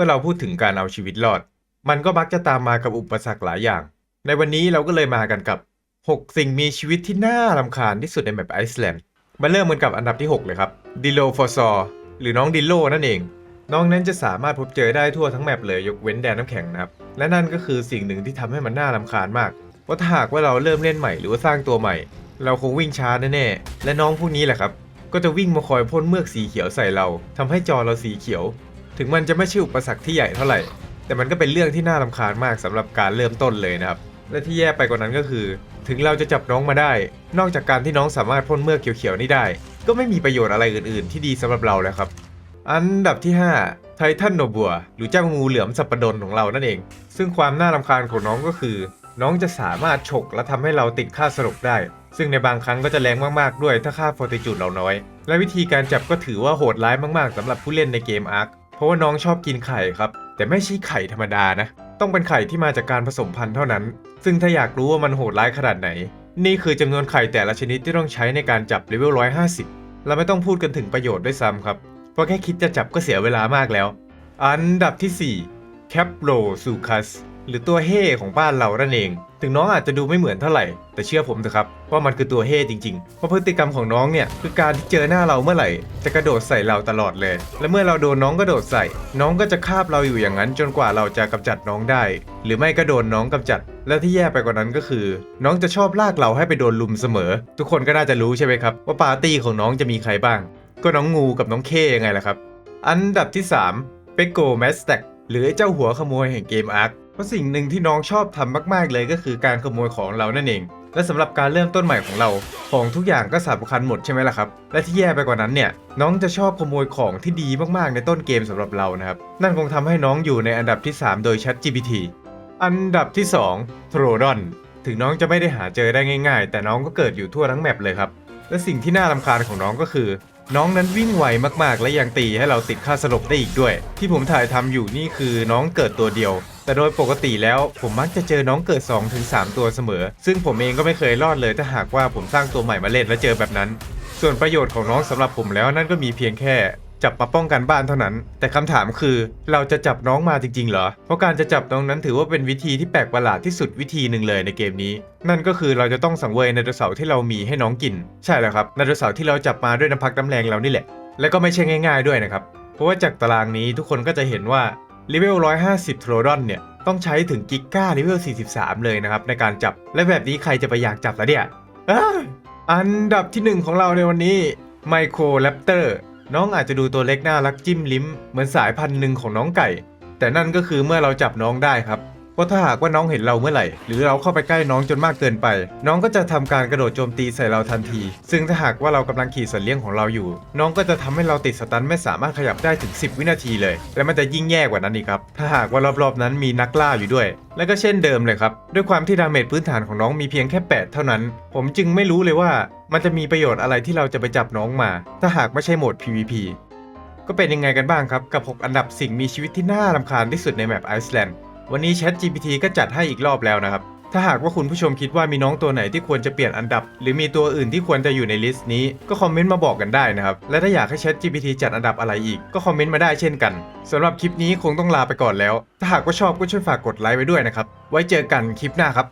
มื่อเราพูดถึงการเอาชีวิตรอด มันก็มักจะตามมากับอุปสรรคหลายอย่าง ในวันนี้เราก็เลยมากันกับ 6 สิ่งมีชีวิตที่น่ารำคาญที่สุดในแมปไอซ์แลนด์มาเริ่มกันกับอันดับที่ 6 เลยครับดิโลฟอซอหรือน้องดิโลนั่นเอง น้องนั้นจะสามารถพบเจอได้ทั่วทั้งแมปเลยยกเว้นแดนน้ำแข็งนะครับ และนั่นก็คือสิ่งหนึ่งที่ทำให้มันน่ารำคาญมากเพราะถ้าหากว่าเราเริ่มเล่นใหม่หรือว่าสร้างตัวใหม่ เราคงวิ่งช้าแน่ๆและน้องพวกนี้แหละครับ ก็จะวิ่งมาคอยพ่นเมือกสีเขียวใส่เราทำให้จอเราสีเขียว ถึงมันจะไม่ใช่อุปสรรคที่ใหญ่เท่าไหร่ แต่มันก็เป็นเรื่องที่น่ารำคาญมากสำหรับการเริ่มต้นเลยนะครับ และที่แย่ไปกว่านั้นก็คือ ถึงเราจะจับน้องมาได้ นอกจากการที่น้องสามารถพ่นเมือกเขียวๆนี่ได้ ก็ไม่มีประโยชน์อะไรอื่นๆ ที่ดีสำหรับเราแล้วครับ อันดับที่ 5 ไททันโนบัว หรือเจ้างูเหลือมสัปปดนของเรานั่นเอง ซึ่งความน่ารำคาญของน้องก็คือ น้องจะสามารถฉกและทำให้เราติดค่าสลบได้ ซึ่งในบางครั้งก็จะแรงมากๆด้วยถ้าค่าฟอร์ติจูดเราน้อย และวิธีการจับก็ถือว่าโหดร้ายมากๆสำหรับผู้เล่นในเกมอาร์ค เพราะว่าน้องชอบกินไข่ครับ แต่ไม่ใช่ไข่ธรรมดานะ ต้องเป็นไข่ที่มาจากการผสมพันธุ์เท่านั้น ซึ่งถ้าอยากรู้ว่ามันโหดร้ายขนาดไหน นี่คือจำนวนไข่แต่ละชนิดที่ต้องใช้ในการจับเลเวล150 เราไม่ต้องพูดกันถึงประโยชน์ด้วยซ้ำครับ เพราะแค่คิดจะจับก็เสียเวลามากแล้ว อันดับที่ 4 แคปโรซูคัส หรือตัวเฮ่ของบ้านเรานั่นเอง ถึงน้องอาจจะดูไม่เหมือนเท่าไหร่ แต่เชื่อผมเถอะครับว่ามันคือตัวเฮ่จริงๆ เพราะพฤติกรรมของน้องเนี่ยคือการที่เจอหน้าเราเมื่อไหร่ จะกระโดดใส่เราตลอดเลย และเมื่อเราโดนน้องกระโดดใส่ น้องก็จะคาบเราอยู่อย่างนั้นจนกว่าเราจะกำจัดน้องได้ หรือไม่ก็โดนน้องกำจัด และที่แย่ไปกว่านั้นก็คือ น้องจะชอบลากเราให้ไปโดนลุมเสมอ ทุกคนก็น่าจะรู้ใช่ไหมครับว่าปาร์ตี้ของน้องจะมีใครบ้าง ก็น้องงูกับน้องเคยังไงล่ะครับ อันดับที่3เปโกแมสแต็กหรือเจ้าหัวขโมยแห่งเกมอาร์ค ราะสิ่งหนึ่งที่น้องชอบทำมาก ๆ เลยก็คือการขโมยของเรานั่นเอง และสำหรับการเริ่มต้นใหม่ของเราของทุกอย่างก็สำคัญหมดใช่ไหมล่ะครับ และที่แย่ไปกว่านั้นเนี่ยน้องจะชอบขโมยของที่ดีมากๆในต้นเกมสำหรับเรานะครับนั่นคงทำให้น้องอยู่ในอันดับที่ 3 โดย ChatGPT อันดับที่2 t r o d o n ถึงน้องจะไม่ได้หาเจอได้ง่าย ๆ แต่น้องก็เกิดอยู่ทั่วทั้งแมปเลยครับและสิ่งที่น่ารำคาญของน้องก็คือ น้องนั้นวิ่งไวมากๆ และยังตีให้เราติดค่าสลบได้อีกด้วย ที่ผมถ่ายทำอยู่นี่คือน้องเกิดตัวเดียว แต่โดยปกติแล้วผมมักจะเจอน้องเกิด 2-3 ตัวเสมอ ซึ่งผมเองก็ไม่เคยรอดเลยถ้าหากว่าผมสร้างตัวใหม่มาเล่นแล้วเจอแบบนั้น ส่วนประโยชน์ของน้องสำหรับผมแล้วนั่นก็มีเพียงแค่ จับมาป้องกันบ้านเท่านั้น แต่คำถามคือเราจะจับน้องมาจริงๆเหรอ เพราะการจะจับน้องนั้นถือว่าเป็นวิธีที่แปลกประหลาดที่สุดวิธีหนึ่งเลยในเกมนี้ นั่นก็คือเราจะต้องสังเวยไดโนเสาร์ที่เรามีให้น้องกิน ใช่แล้วครับไดโนเสาร์ที่เราจับมาด้วยน้ำพักน้ำแรงเรานี่แหละ และก็ไม่ใช่ง่ายๆด้วยนะครับ เพราะว่าจากตารางนี้ทุกคนก็จะเห็นว่าเลเวล150โทรดอนเนี่ยต้องใช้ถึงกิก้าเลเวล43 เลยนะครับในการจับ และแบบนี้ใครจะไปอยากจับแล้วเนี่ยอันดับที่หนึ่งของเราในวันนี้ไมโครแรปเตอร์ น้องอาจจะดูตัวเล็กน่ารักจิ้มลิ้ม เหมือนสายพันธุ์หนึ่งของน้องไก่ แต่นั่นก็คือเมื่อเราจับน้องได้ครับ พราะถ้าหากว่าน้องเห็นเราเมื่อไหร่ หรือเราเข้าไปใกล้น้องจนมากเกินไป น้องก็จะทำการกระโดดโจมตีใส่เราทันที ซึ่งถ้าหากว่าเรากำลังขี่สัตว์เลี้ยงของเราอยู่ น้องก็จะทำให้เราติดสตันไม่สามารถขยับได้ถึง 10 วินาทีเลย และมันจะยิ่งแย่กว่านั้นอีกครับ ถ้าหากว่ารอบๆนั้นมีนักล่าอยู่ด้วย และก็เช่นเดิมเลยครับ ด้วยความที่ดาเมจพื้นฐานของน้องมีเพียงแค่ 8 เท่านั้น ผมจึงไม่รู้เลยว่า มันจะมีประโยชน์อะไรที่เราจะไปจับน้องมา ถ้าหากไม่ใช่โหมด PVP ก็เป็นยังไงกันบ้างครับ กับ 6 อันดับสิ่งมีชีวิตที่น่ารำคาญที่สุดในแมปไอซ์แลนด์ วันนี้ Chat GPT ก็จัดให้อีกรอบแล้วนะครับ ถ้าหากว่าคุณผู้ชมคิดว่ามีน้องตัวไหนที่ควรจะเปลี่ยนอันดับ หรือมีตัวอื่นที่ควรจะอยู่ในลิสต์นี้ก็คอมเมนต์มาบอกกันได้นะครับ และถ้าอยากให้ Chat GPT จัดอันดับอะไรอีก ก็คอมเมนต์มาได้เช่นกันสำหรับคลิปนี้คงต้องลาไปก่อนแล้ว ถ้าหากว่าชอบก็ช่วยฝากกดไลค์ไว้ด้วยนะครับไว้เจอกันคลิปหน้าครับ